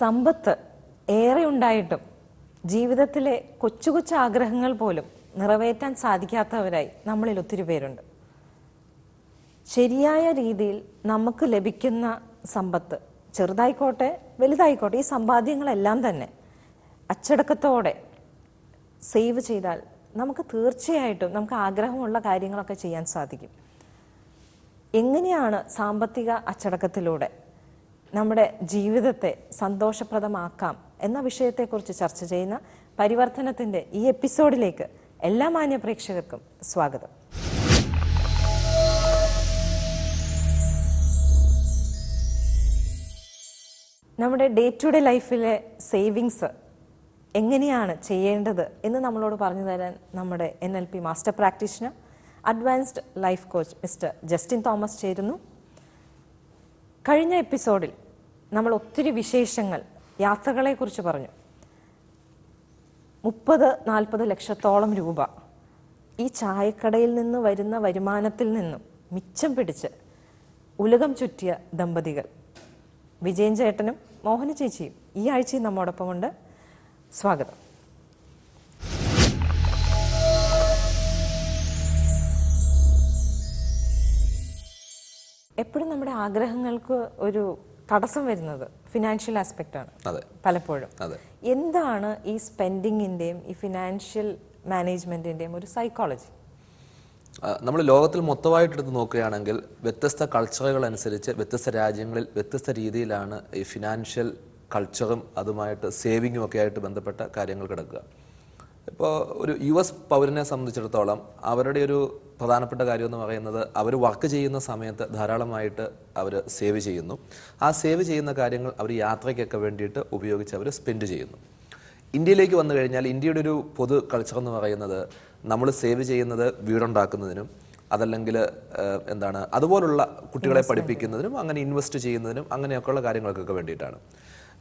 സമ്പത്ത് ഏറെ ഉണ്ടായിട്ടും ജീവിതത്തിലെ കൊച്ചു കൊച്ചു ആഗ്രഹങ്ങൾ പോലും നിറവേറ്റാൻ സാധിക്കാത്തവരായി നമ്മളിൽ ഒത്തിരി പേരുണ്ട്. ശരിയായ രീതിയിൽ നമുക്ക് ലഭിക്കുന്ന സമ്പത്ത് ചെറുതായിക്കോട്ടെ വലുതായിക്കോട്ടെ ഈ സമ്പാദ്യങ്ങളെല്ലാം തന്നെ അച്ചടക്കത്തോടെ സേവ് ചെയ്താൽ നമുക്ക് തീർച്ചയായിട്ടും നമുക്ക് ആഗ്രഹമുള്ള കാര്യങ്ങളൊക്കെ ചെയ്യാൻ സാധിക്കും. എങ്ങനെയാണ് സാമ്പത്തിക അച്ചടക്കത്തിലൂടെ നമ്മുടെ ജീവിതത്തെ സന്തോഷപ്രദമാക്കാം എന്ന വിഷയത്തെക്കുറിച്ച് ചർച്ച ചെയ്യുന്ന പരിവർത്തനത്തിന്റെ ഈ എപ്പിസോഡിലേക്ക് എല്ലാ മാന്യ പ്രേക്ഷകർക്കും സ്വാഗതം. നമ്മുടെ ഡേ ടു ഡേ ലൈഫിലെ സേവിങ്സ് എങ്ങനെയാണ് ചെയ്യേണ്ടത് എന്ന് നമ്മളോട് പറഞ്ഞു തരാൻ നമ്മുടെ N L P master practitioner advanced life coach mister Justin Thomas ചേരുന്നു. കഴിഞ്ഞ എപ്പിസോഡിൽ നമ്മൾ ഒത്തിരി വിശേഷങ്ങൾ യാത്രകളെക്കുറിച്ച് പറഞ്ഞു. മുപ്പത് നാൽപ്പത് ലക്ഷത്തോളം രൂപ ഈ ചായക്കടയിൽ നിന്ന് വരുന്ന വരുമാനത്തിൽ നിന്നും മിച്ചം പിടിച്ച് ഉലകം ചുറ്റിയ ദമ്പതികൾ. വിജയൻ ചേട്ടനും മോഹന ചേച്ചിയും ഈ ആഴ്ചയും നമ്മോടൊപ്പമുണ്ട്. സ്വാഗതം. എപ്പോഴും നമ്മുടെ ആഗ്രഹങ്ങൾക്ക് ഒരു തടസ്സം വരുന്നത് ഫിനാൻഷ്യൽ ആസ്പെക്റ്റ് ആണ് അതെ. പലപ്പോഴും. എന്താണ് ഈ സ്പെൻഡിങ്ങിന്റെയും ഈ ഫിനാൻഷ്യൽ മാനേജ്മെന്റിന്റെയും ഒരു സൈക്കോളജി നമ്മൾ ലോകത്തിൽ മൊത്തമായിട്ട് എടുത്ത് നോക്കുകയാണെങ്കിൽ വ്യത്യസ്ത കൾച്ചറുകൾ അനുസരിച്ച് വ്യത്യസ്ത രാജ്യങ്ങളിൽ വ്യത്യസ്ത രീതിയിലാണ് ഈ ഫിനാൻഷ്യൽ കൾച്ചറും അതുമായിട്ട് സേവിങ്ങും ഒക്കെ ആയിട്ട് ബന്ധപ്പെട്ട കാര്യങ്ങൾ കിടക്കുക. ഇപ്പോൾ ഒരു യു എസ് പൗരനെ സംബന്ധിച്ചിടത്തോളം അവരുടെ ഒരു പ്രധാനപ്പെട്ട കാര്യം എന്ന് പറയുന്നത് അവർ വർക്ക് ചെയ്യുന്ന സമയത്ത് ധാരാളമായിട്ട് അവർ സേവ് ചെയ്യുന്നു. ആ സേവ് ചെയ്യുന്ന കാര്യങ്ങൾ അവർ യാത്രയ്ക്കൊക്കെ വേണ്ടിയിട്ട് ഉപയോഗിച്ച് അവർ സ്പെൻഡ് ചെയ്യുന്നു. ഇന്ത്യയിലേക്ക് വന്നു കഴിഞ്ഞാൽ ഇന്ത്യയുടെ ഒരു പൊതു കൾച്ചർ എന്ന് പറയുന്നത് നമ്മൾ സേവ് ചെയ്യുന്നത് വീടുണ്ടാക്കുന്നതിനും അതല്ലെങ്കിൽ എന്താണ് അതുപോലുള്ള കുട്ടികളെ പഠിപ്പിക്കുന്നതിനും അങ്ങനെ ഇൻവെസ്റ്റ് ചെയ്യുന്നതിനും അങ്ങനെയൊക്കെയുള്ള കാര്യങ്ങൾക്കൊക്കെ വേണ്ടിയിട്ടാണ്.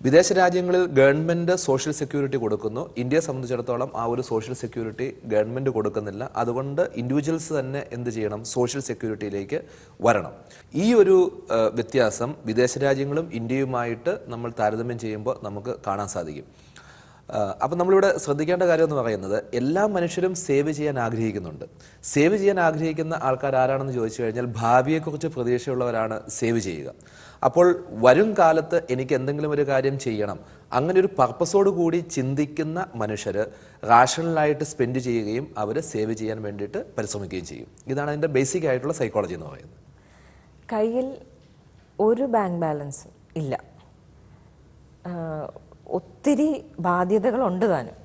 വിദേശ രാജ്യങ്ങളിൽ ഗവൺമെന്റ് സോഷ്യൽ സെക്യൂരിറ്റി കൊടുക്കുന്നു. ഇന്ത്യയെ സംബന്ധിച്ചിടത്തോളം ആ ഒരു സോഷ്യൽ സെക്യൂരിറ്റി ഗവൺമെന്റ് കൊടുക്കുന്നില്ല. അതുകൊണ്ട് ഇൻഡിവിജ്വൽസ് തന്നെ എന്ത് ചെയ്യണം? സോഷ്യൽ സെക്യൂരിറ്റിയിലേക്ക് വരണം. ഈ ഒരു വ്യത്യാസം വിദേശ രാജ്യങ്ങളും ഇന്ത്യയുമായിട്ട് നമ്മൾ താരതമ്യം ചെയ്യുമ്പോൾ നമുക്ക് കാണാൻ സാധിക്കും. അപ്പം നമ്മളിവിടെ ശ്രദ്ധിക്കേണ്ട കാര്യം എന്ന് പറയുന്നത് എല്ലാ മനുഷ്യരും സേവ് ചെയ്യാൻ ആഗ്രഹിക്കുന്നുണ്ട്. സേവ് ചെയ്യാൻ ആഗ്രഹിക്കുന്ന ആൾക്കാർ ആരാണെന്ന് ചോദിച്ചു കഴിഞ്ഞാൽ ഭാവിയെക്കുറിച്ച് പ്രതീക്ഷയുള്ളവരാണ് സേവ് ചെയ്യുക. അപ്പോൾ വരും കാലത്ത് എനിക്ക് എന്തെങ്കിലും ഒരു കാര്യം ചെയ്യണം. അങ്ങനെ ഒരു പർപ്പസോട് കൂടി ചിന്തിക്കുന്ന മനുഷ്യർ റാഷണലായിട്ട് സ്പെൻഡ് ചെയ്യുകയും അവർ സേവ് ചെയ്യാൻ വേണ്ടിയിട്ട് പരിശ്രമിക്കുകയും ചെയ്യും. ഇതാണ് അതിന്റെ ബേസിക് ആയിട്ടുള്ള സൈക്കോളജി എന്ന് പറയുന്നത്. കയ്യിൽ ഒരു ബാങ്ക് ബാലൻസും ഇല്ല. ഒത്തിരി ബാധ്യതകളുണ്ട് താനും.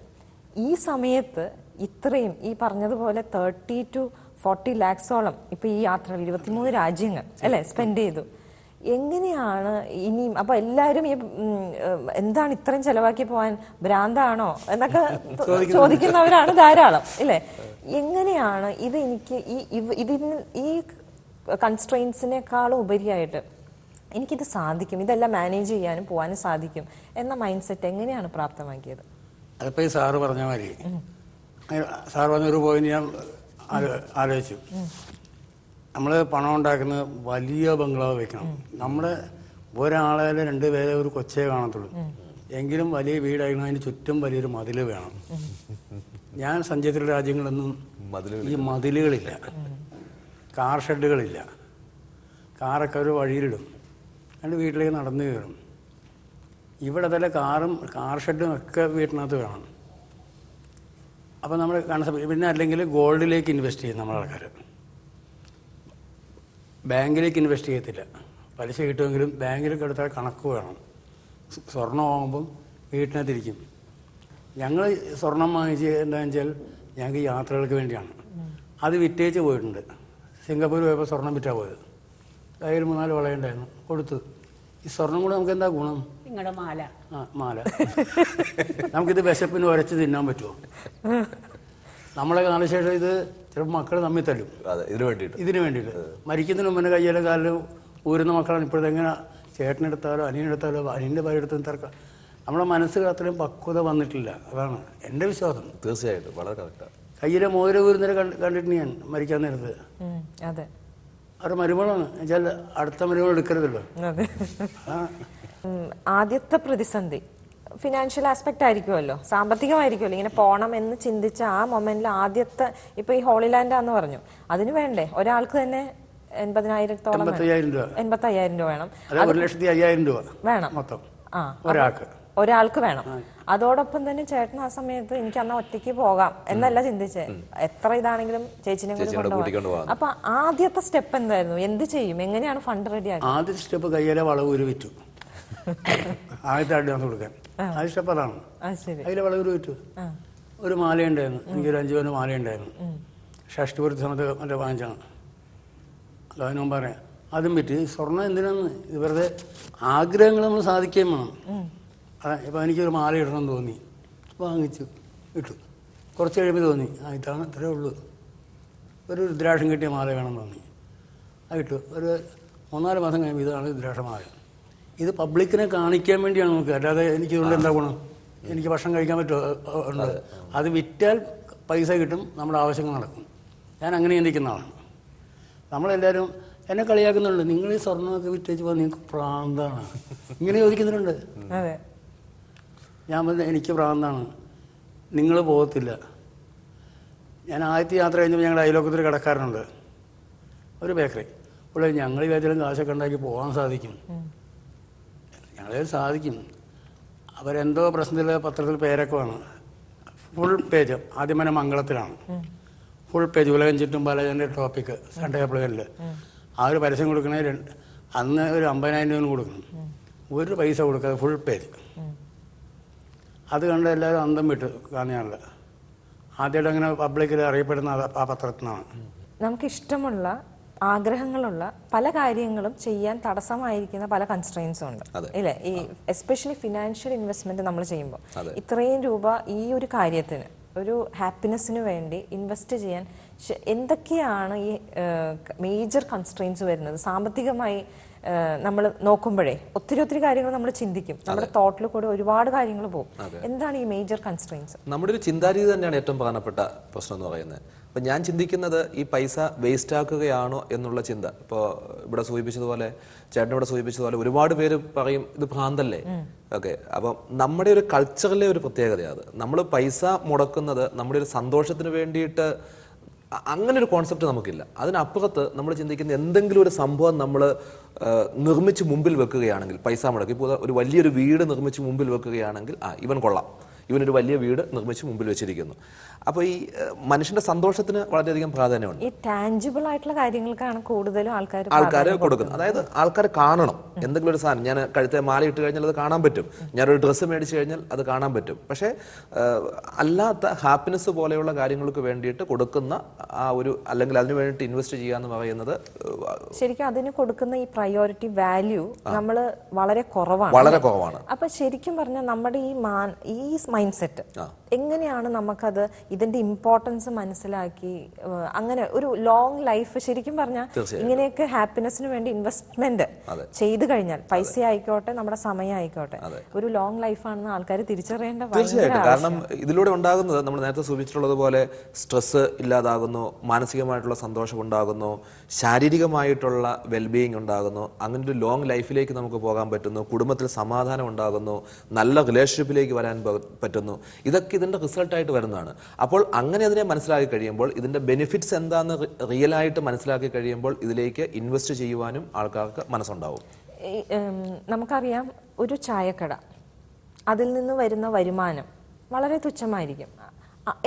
ഈ സമയത്ത് ഇത്രയും ഈ പറഞ്ഞതുപോലെ തേർട്ടി ടു ഫോർട്ടി ലാക്സോളം ഇപ്പൊ ഈ യാത്ര ഇരുപത്തിമൂന്ന് രാജ്യങ്ങൾ അല്ലെ സ്പെൻഡ് ചെയ്തു. എങ്ങനെയാണ് ഇനിയും അപ്പൊ എല്ലാവരും ഈ എന്താണ് ഇത്രയും ചെലവാക്കി പോവാൻ ഭ്രാന്താണോ എന്നൊക്കെ ചോദിക്കുന്നവരാണ് ധാരാളം ഇല്ലേ? എങ്ങനെയാണ് ഇത് എനിക്ക് ഈ ഇതിന് ഈ കൺസ്ട്രെയിൻസിനേക്കാളും ഉപരിയായിട്ട് എനിക്കിത് സാധിക്കും. ഇതെല്ലാം മാനേജ് ചെയ്യാനും പോകാനും സാധിക്കും എന്ന മൈൻഡ് സെറ്റ് എങ്ങനെയാണ് പ്രാപ്തമാക്കിയത്? അതിപ്പോ ഈ സാറ് പറഞ്ഞ മാതിരി സാർ പറഞ്ഞൊരു പോയിന്റ് ഞാൻ ആലോചിച്ചു. നമ്മൾ പണം ഉണ്ടാക്കുന്ന വലിയ ബംഗ്ലാവ് വെക്കണം. നമ്മുടെ ഒരാളെ രണ്ട് പേരെ ഒരു കൊച്ചേ കാണത്തുള്ളൂ. എങ്കിലും വലിയ വീടായിരുന്നു. അതിന് ചുറ്റും വലിയൊരു മതിൽ വേണം. ഞാൻ സഞ്ചരിച്ച രാജ്യങ്ങളൊന്നും ഈ മതിലുകളില്ല. കാർ ഷെഡുകളില്ല. കാറൊക്കെ ഒരു വഴിയിലിടും. രണ്ട് വീട്ടിലേക്ക് നടന്നു കയറും. ഇവിടെ തന്നെ കാറും കാർ ഷെഡും ഒക്കെ വീട്ടിനകത്ത് കാണും അപ്പോൾ നമ്മൾ കാണാൻ പിന്നെ അല്ലെങ്കിൽ ഗോൾഡിലേക്ക് ഇൻവെസ്റ്റ് ചെയ്യും നമ്മളെ ആൾക്കാർ ബാങ്കിലേക്ക് ഇൻവെസ്റ്റ് ചെയ്യത്തില്ല. പലിശ കിട്ടുമെങ്കിലും ബാങ്കിലേക്ക് എടുത്താൽ കണക്ക് വേണം. സ്വർണമാകുമ്പം വീട്ടിനകത്തിരിക്കും. ഞങ്ങൾ സ്വർണം വാങ്ങിച്ച് എന്താണെന്ന് വെച്ചാൽ ഞങ്ങൾക്ക് യാത്രകൾക്ക് വേണ്ടിയാണ്. അത് വിറ്റേച്ച് പോയിട്ടുണ്ട്. സിംഗപ്പൂർ പോയപ്പോൾ സ്വർണം വിറ്റാ പോയത്. കയ്യിൽ മൂന്നാൽ വളയുണ്ടായിരുന്നു. കൊടുത്തു. ഈ സ്വർണം കൂടെ നമുക്ക് എന്താ ഗുണം? നിങ്ങളുടെ മാല. ആ മാല. നമുക്കിത് വിശപ്പിന് ഉരച്ച് തിന്നാൻ പറ്റുമോ നമ്മളെ കാലശേഷം ഇത് ചിലപ്പോൾ മക്കൾ നമ്മി തല്ലും. അതെ ഇതിനു വേണ്ടിയിട്ട്. ഇതിന് വേണ്ടിയിട്ട്. മരിക്കുന്നതിന് മുന്നേ കയ്യിലും കാലിലും ഊരുന്ന മക്കളാണ്. ഇപ്പോഴത്തെങ്ങനെ ചേട്ടനെടുത്താലോ അനിയനെടുത്താലോ അനിയന്റെ ഭാര്യ എടുത്തും തിരക്കാം നമ്മുടെ മനസ്സിൽ അത്രയും പക്വത വന്നിട്ടില്ല. അതാണ് എന്റെ വിശ്വാസം. തീർച്ചയായിട്ടും. വളരെ കറക്റ്റാണ് കയ്യിലെ മോര ഊരുന്നവരെ കണ്ട് കണ്ടിട്ട് ഞാൻ മരിക്കാൻ നേരത്ത്. അതെ. അവരുടെ മരുമകളാണ്. എന്നുവെച്ചാൽ അടുത്ത മരുമകൾ എടുക്കരുതല്ലോ. ആദ്യത്തെ പ്രതിസന്ധി. ഫിനാൻഷ്യൽ ആസ്പെക്ട് ആയിരിക്കുമല്ലോ. സാമ്പത്തികമായിരിക്കുമല്ലോ. ഇങ്ങനെ പോണം എന്ന് ചിന്തിച്ച ആ മൊമെന്റിൽ ആദ്യത്തെ ഇപ്പൊ ഈ ഹോളിലാൻഡാന്ന് പറഞ്ഞു. അതിന് വേണ്ടേ? ഒരാൾക്ക് തന്നെ എൺപതിനായിരത്തോളം എൺപത്തി അയ്യായിരം രൂപ. വേണം. ഒരു ലക്ഷത്തി അയ്യായിരം രൂപ വേണം. മൊത്തം. ആ ഒരാൾക്ക്. ഒരാൾക്ക് വേണം. അതോടൊപ്പം തന്നെ ചേട്ടൻ ആ സമയത്ത് എനിക്ക് അന്ന് ഒറ്റയ്ക്ക് പോകാം എന്നല്ല ചിന്തിച്ചേ. എത്ര ഇതാണെങ്കിലും ചേച്ചിനെ കൂടി കൊണ്ടുപോകാം. അപ്പൊ ആദ്യത്തെ സ്റ്റെപ്പ് എന്തായിരുന്നു? എന്ത് ചെയ്യും? എങ്ങനെയാണ് ഫണ്ട് റെഡി ആക്കുക ആദ്യത്തെ സ്റ്റെപ്പ് കയ്യിലെ വളവ് ഒരു വിറ്റു. ആദ്യത്തെ അഡ്വാൻസ് കൊടുക്കാൻ. ആദ്യ സ്റ്റെപ്പ് അതാണ്. അതിലെ വളവ് ഒരു വിറ്റു. ഒരു മാലയുണ്ടായിരുന്നു. എനിക്കൊരു അഞ്ചു പവന് മാലയുണ്ടായിരുന്നു. ഷഷ്ടിപുരത്തെ സമയത്ത് മറ്റേ വാങ്ങിച്ചാണ് അല്ല അതിനു പറയാം. അതും പറ്റി സ്വർണം എന്തിനാന്ന്? ഇത് വെറുതെ ആഗ്രഹങ്ങൾ നമ്മൾ സാധിക്കുകയും വേണം. അതാ ഇപ്പം എനിക്കൊരു മാല ഇടണമെന്ന് തോന്നി. വാങ്ങിച്ചു ഇട്ടു. കുറച്ച് കഴിയുമ്പോൾ തോന്നി ആ ഇതാണ് ഇത്രേ ഉള്ളൂ. ഒരു രുദ്രാക്ഷം കിട്ടിയ മാല വേണമെന്ന് തോന്നി. ആ കിട്ടു ഒരു മൂന്നാൽ മാസം കഴിയുമ്പോൾ ഇതാണ് രുദ്രാക്ഷമാല ഇത് പബ്ലിക്കിനെ കാണിക്കാൻ വേണ്ടിയാണ് നമുക്ക് അല്ലാതെ എനിക്ക് ഇതുകൊണ്ട് എന്താ ഗുണം? എനിക്ക് ഭക്ഷണം കഴിക്കാൻ പറ്റുമോ ഉണ്ട്. അത് വിറ്റാൽ പൈസ കിട്ടും. നമ്മുടെ ആവശ്യങ്ങൾ നടക്കും. ഞാൻ അങ്ങനെ ചിന്തിക്കുന്ന ആളാണ്. നമ്മളെല്ലാവരും എന്നെ കളിയാക്കുന്നുണ്ട്. നിങ്ങൾ ഈ സ്വർണമൊക്കെ വിറ്റേച്ച് പോകാൻ നിങ്ങൾക്ക് പ്രാന്താണ്. ഇങ്ങനെ ചോദിക്കുന്നുണ്ട്. അതെ. ഞാൻ പറഞ്ഞു എനിക്ക് പ്രാന്താണ്. നിങ്ങൾ പോകത്തില്ല. ഞാൻ ആദ്യത്തെ യാത്ര കഴിഞ്ഞപ്പോൾ ഞങ്ങളുടെ അയലോക്കത്തിൽ കടക്കാരനുണ്ട്. ഒരു ബേക്കറി. ഇവിടെ ഞങ്ങൾ വിചാരിച്ചാലും കാശൊക്കെ ഉണ്ടാക്കി പോകാൻ സാധിക്കും. ഞങ്ങളെ സാധിക്കും. അവരെന്തോ പ്രശ്നത്തിൽ പത്രത്തിൽ പേരൊക്കെ വേണം ഫുൾ പേജ്. ആദ്യം തന്നെ മംഗളത്തിലാണ്. Full page. ഉലകം ചുറ്റും പലതിന്റെ ടോപ്പിക്ക് സൺഡേ പേപ്പറുകളിൽ ആ ഒരു പരസ്യം കൊടുക്കണേ അന്ന് ഒരു അമ്പതിനായിരം രൂപ കൊടുക്കണം. ഒരു പൈസ കൊടുക്കാതെ ഫുൾ പേജ്. അത് കണ്ട് എല്ലാവരും അന്തം വിട്ടു കാണുകയാണല്ലോ ആദ്യമായിട്ട് അങ്ങനെ പബ്ലിക്കിൽ അറിയപ്പെടുന്ന ആ പത്രത്തിൽ നിന്നാണ് നമുക്ക് ഇഷ്ടമുള്ള ആഗ്രഹങ്ങളുള്ള പല കാര്യങ്ങളും ചെയ്യാൻ തടസ്സമായിരിക്കുന്ന പല കൺസ്ട്രെയിൻസും ഉണ്ട്. അല്ലേ ഇല്ലേ? ഈ എസ്പെഷ്യലി ഫിനാൻഷ്യൽ ഇൻവെസ്റ്റ്മെന്റ് നമ്മൾ ചെയ്യുമ്പോൾ ഇത്രയും രൂപ ഈ ഒരു കാര്യത്തിന് ഒരു ഹാപ്പിനെസ്സിന് വേണ്ടി ഇൻവെസ്റ്റ് ചെയ്യാൻ എന്തൊക്കെയാണ് ഈ മേജർ കൺസ്ട്രെയിൻസ് വരുന്നത്? സാമ്പത്തികമായി നമ്മൾ നോക്കുമ്പോഴേ ഒത്തിരി ഒത്തിരി കാര്യങ്ങൾ നമ്മൾ ചിന്തിക്കും. നമ്മുടെ തോട്ടിൽ കൂടെ ഒരുപാട് കാര്യങ്ങൾ പോകും. എന്താണ് ഈ മേജർ കൺസ്ട്രെയിൻസ് നമ്മുടെ ഒരു ചിന്താരീതി തന്നെയാണ് ഏറ്റവും പ്രധാനപ്പെട്ട പ്രശ്നം എന്ന് പറയുന്നത്. അപ്പം ഞാൻ ചിന്തിക്കുന്നത് ഈ പൈസ വേസ്റ്റ് ആക്കുകയാണോ എന്നുള്ള ചിന്ത. ഇപ്പോൾ ഇവിടെ സൂചിപ്പിച്ചതുപോലെ ചേട്ടൻ ഇവിടെ സൂചിപ്പിച്ചതുപോലെ ഒരുപാട് പേര് പറയും ഇത് ഭ്രാന്തല്ലേ? ഓക്കെ. അപ്പം നമ്മുടെ ഒരു കൾച്ചറിലെ ഒരു പ്രത്യേകതയാണ് അത്. നമ്മൾ പൈസ മുടക്കുന്നത് നമ്മുടെ ഒരു സന്തോഷത്തിന് വേണ്ടിയിട്ട് അങ്ങനെ ഒരു കോൺസെപ്റ്റ് നമുക്കില്ല. അതിനപ്പുറത്ത് നമ്മൾ ചിന്തിക്കുന്ന എന്തെങ്കിലും ഒരു സംഭവം നമ്മൾ നിർമ്മിച്ച് മുമ്പിൽ വെക്കുകയാണെങ്കിൽ പൈസ മുടക്കി ഇപ്പോൾ ഒരു വലിയൊരു വീട് നിർമ്മിച്ച് മുമ്പിൽ വെക്കുകയാണെങ്കിൽ ആ ഇവൻ കൊള്ളാം. ഇവനൊരു വലിയ വീട് നിർമ്മിച്ച് മുമ്പിൽ വെച്ചിരിക്കുന്നു. അപ്പോൾ ഈ മനുഷ്യന്റെ സന്തോഷത്തിന് വളരെയധികം പ്രാധാന്യമുണ്ട്. ഈ ടാഞ്ചിബിൾ ആയിട്ടുള്ള കാര്യങ്ങൾക്കാണ് കൂടുതലും ആൾക്കാർ ആൾക്കാർ കൊടുക്കുന്നത്. അതായത് ആൾക്കാർ കാണണം. എന്തെങ്കിലും ഒരു സാധനം. ഞാൻ കഴുത്തെ മാല ഇട്ട് കഴിഞ്ഞാൽ അത് കാണാൻ പറ്റും. ഞാനൊരു ഡ്രസ്സ് മേടിച്ചു കഴിഞ്ഞാൽ അത് കാണാൻ പറ്റും. പക്ഷേ അല്ലാത്ത ഹാപ്പിനെസ് പോലെയുള്ള കാര്യങ്ങൾക്ക് വേണ്ടിയിട്ട് കൊടുക്കുന്ന ആ ഒരു അല്ലെങ്കിൽ അതിന് വേണ്ടിയിട്ട് ഇൻവെസ്റ്റ് ചെയ്യുക എന്ന് പറയുന്നത് ശരിക്കും അതിന് കൊടുക്കുന്ന ഈ പ്രയോറിറ്റി വാല്യൂ നമ്മൾ വളരെ കുറവാണ്. വളരെ കുറവാണ്. അപ്പൊ ശരിക്കും പറഞ്ഞാൽ നമ്മുടെ ഈ മാൻ ഈ മൈൻഡ് സെറ്റ് എങ്ങനെയാണ് നമുക്കത് ഇതിന്റെ ഇമ്പോർട്ടൻസ് മനസ്സിലാക്കി അങ്ങനെ ഒരു ലോങ് ലൈഫ് ശരിക്കും പറഞ്ഞാൽ ഇങ്ങനെയൊക്കെ ഹാപ്പിനെസ്സിന് വേണ്ടി ഇൻവെസ്റ്റ്മെന്റ് ചെയ്തു കഴിഞ്ഞാൽ പൈസ ആയിക്കോട്ടെ നമ്മുടെ സമയം ആയിക്കോട്ടെ ഒരു ലോങ് ലൈഫാണെന്ന് ആൾക്കാർ തിരിച്ചറിയേണ്ട തീർച്ചയായിട്ടും. കാരണം ഇതിലൂടെ ഉണ്ടാകുന്നത് നമ്മൾ നേരത്തെ സൂചിപ്പിച്ചിട്ടുള്ളതുപോലെ സ്ട്രെസ് ഇല്ലാതാകുന്നു മാനസികമായിട്ടുള്ള സന്തോഷം ഉണ്ടാകുന്നു ശാരീരികമായിട്ടുള്ള വെൽബീയിങ് ഉണ്ടാകുന്നു അങ്ങനെ ഒരു ലോങ് ലൈഫിലേക്ക് നമുക്ക് പോകാൻ പറ്റുന്നു കുടുംബത്തിൽ സമാധാനം ഉണ്ടാകുന്നു നല്ല റിലേഷൻഷിപ്പിലേക്ക് വരാൻ പറ്റുന്നു. ഇതൊക്കെ ഇതിന്റെ റിസൾട്ടായിട്ട് വരുന്നതാണ്. അപ്പോൾ അങ്ങനെ അതിനെ മനസ്സിലാക്കി കഴിയുമ്പോൾ ഇതിന്റെ ബെനിഫിറ്റ്സ് എന്താണെന്ന് റിയൽ ആയിട്ട് മനസ്സിലാക്കി കഴിയുമ്പോൾ ഇതിലേക്ക് ഇൻവെസ്റ്റ് ചെയ്യുവാനും ആൾക്കാർക്ക് മനസ്സുണ്ടാവും. നമുക്കറിയാം ഒരു ചായക്കട അതിൽ നിന്ന് വരുന്ന വരുമാനം വളരെ തുച്ഛമായിരിക്കും.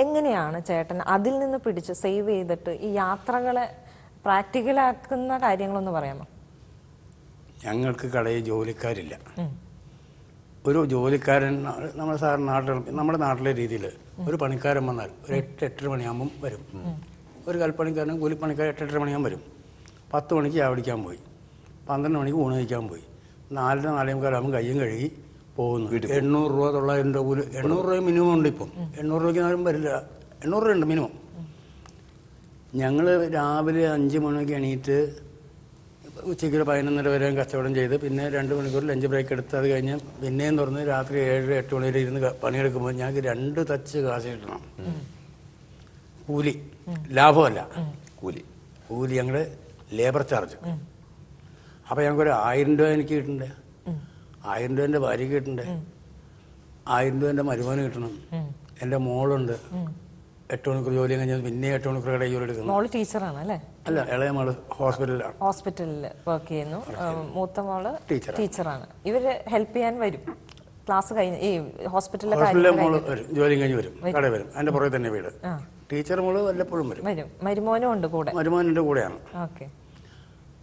എങ്ങനെയാണ് ചേട്ടൻ അതിൽ നിന്ന് പിടിച്ച് സേവ് ചെയ്തിട്ട് ഈ യാത്രകളെ പ്രാക്ടിക്കലാക്കുന്ന കാര്യങ്ങളൊന്ന് പറയാമോ? ഞങ്ങൾക്ക് കടയിൽ ജോലിക്കാരില്ല. ഒരു ജോലിക്കാരൻ നമ്മുടെ സാറിന് നാട്ടിൽ നമ്മുടെ നാട്ടിലെ രീതിയിൽ ഒരു പണിക്കാരൻ വന്നാൽ ഒരു എട്ട് എട്ടര മണിയാകുമ്പം വരും. ഒരു കൽപ്പണിക്കാരൻ കൂലിപ്പണിക്കാരൻ എട്ട് എട്ടര മണിയാകുമ്പോൾ വരും. പത്ത് മണിക്ക് ചാവടിക്കാൻ പോയി. പന്ത്രണ്ട് മണിക്ക് ഊണ് കഴിക്കാൻ പോയി. നാലര നാലേ മുക്കാലാകുമ്പോൾ കയ്യും കഴുകി പോകുന്നു. എണ്ണൂറ് രൂപ തൊള്ളായിരം രൂപ കൂലി എണ്ണൂറ് രൂപ മിനിമം ഉണ്ട് ഇപ്പം. എണ്ണൂറ് രൂപയ്ക്ക് ആരും വരില്ല. എണ്ണൂറ് രൂപ ഉണ്ട് മിനിമം ഞങ്ങൾ രാവിലെ അഞ്ച് മണിക്ക് എണീറ്റ് ഉച്ചയ്ക്ക് ഒരു പതിനൊന്നര വരെയും കച്ചവടം ചെയ്ത് പിന്നെ രണ്ട് മണിക്കൂർ ലഞ്ച് ബ്രേക്ക് എടുത്ത് അത് കഴിഞ്ഞ് പിന്നെയും തുറന്ന് രാത്രി ഏഴ് എട്ട് മണി വരെ ഇരുന്ന് പണിയെടുക്കുമ്പോൾ ഞങ്ങൾക്ക് രണ്ട് തച്ച് കാശ് കിട്ടണം. കൂലി. ലാഭമല്ല. കൂലി. കൂലി ഞങ്ങളുടെ ലേബർ ചാർജ്. അപ്പോൾ ഞങ്ങൾക്കൊരു ആയിരം രൂപ എനിക്ക് കിട്ടണ്ടേ? ആയിരം രൂപ എന്റെ ഭാര്യയ്ക്ക് കിട്ടണ്ടേ? ആയിരം രൂപ എന്റെ മരുമോന് കിട്ടണം എന്റെ മോളുണ്ട്. എട്ട് മണിക്കൂർ ജോലി കഴിഞ്ഞാൽ പിന്നെ എട്ട് മണിക്കൂർ കടയിൽ ജോലി എടുക്കുന്നു. മോൾ ടീച്ചറാണ് അല്ലേ അല്ല ഇളയ മോൾ ഹോസ്പിറ്റലിലാണ്. ഹോസ്പിറ്റലിൽ വർക്ക് ചെയ്യുന്നു. മൂത്ത മോൾ ടീച്ചർ ടീച്ചറാണ്. ഇവർ ഹെൽപ്പ് ചെയ്യാൻ വരും. ക്ലാസ് കഴിഞ്ഞ് ഈ ഹോസ്പിറ്റലിലെ ഹോസ്പിറ്റലിലെ മോൾ വരും. ജോലി കഴിഞ്ഞ് വരും. കടയിൽ വരും. അതിന്റെ പുറകെ തന്നെ വീട്. ടീച്ചർ മോൾ വല്ലപ്പോഴും വരും. വരും. മരുമോനും ഉണ്ട് കൂടെ. മരുമോനിന്റെ കൂടെയാണ്. ഓക്കെ.